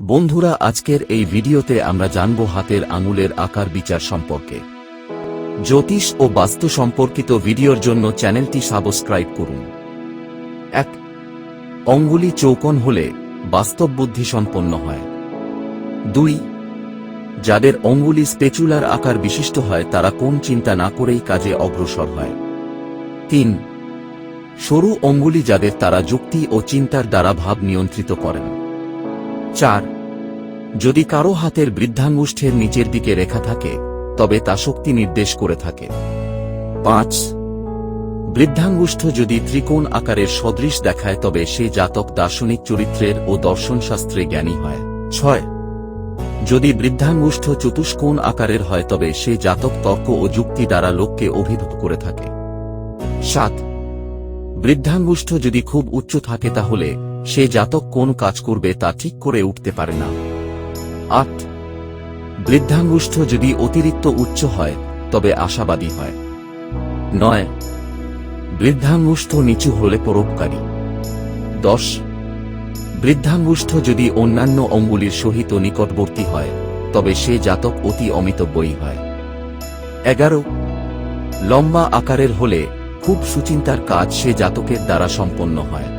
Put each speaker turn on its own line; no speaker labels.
বন্ধুরা, আজকের এই ভিডিওতে আমরা জানব হাতের আঙুলের আকার বিচার সম্পর্কে। জ্যোতিষ ও বাস্তু সম্পর্কিত ভিডিওর জন্য চ্যানেলটি সাবস্ক্রাইব করুন। এক, অঙ্গুলি চৌকন হলে বাস্তব বুদ্ধি সম্পন্ন হয়। দুই, যাদের অঙ্গুলি স্পেচুলার আকার বিশিষ্ট হয়, তারা কোন চিন্তা না করেই কাজে অগ্রসর হয়। তিন, সরু অঙ্গুলি যাদের তারা যুক্তি ও চিন্তার দ্বারা ভাব নিয়ন্ত্রিত করেন। চার। যদি কারও হাতের বৃদ্ধাঙ্গুষ্ঠের নিচের দিকে রেখা থাকে, তবে তা শক্তি নির্দেশ করে থাকে। পাঁচ। বৃদ্ধাঙ্গুষ্ঠ যদি ত্রিকোণ আকারের সদৃশ দেখায়, তবে সে জাতক দার্শনিক চরিত্রের ও দর্শনশাস্ত্রে জ্ঞানী হয়। ছয়। যদি বৃদ্ধাঙ্গুষ্ঠ চতুষ্কোণ আকারের হয়, তবে সে জাতক তর্ক ও যুক্তি দ্বারা লোককে অভিভূত করে থাকে। সাত। বৃদ্ধাঙ্গুষ্ঠ যদি খুব উচ্চ থাকে, তাহলে সে জাতক কোন কাজ করবে তা ঠিক করে উঠতে পারে না। আট, বৃদ্ধাঙ্গুষ্ঠ যদি অতিরিক্ত উচ্চ হয়, তবে আশাবাদী হয়। নয়, বৃদ্ধাঙ্গুষ্ঠ নিচু হলে পরোপকারী। দশ, বৃদ্ধাঙ্গুষ্ঠ যদি অন্যান্য অঙ্গুলির সহিত নিকটবর্তী হয়, তবে সে জাতক অতি অমিতব্যয়ী হয়। এগারো, লম্বা আকারের হলে খুব সুচিন্তার কাজ সে জাতকের দ্বারা সম্পন্ন হয়।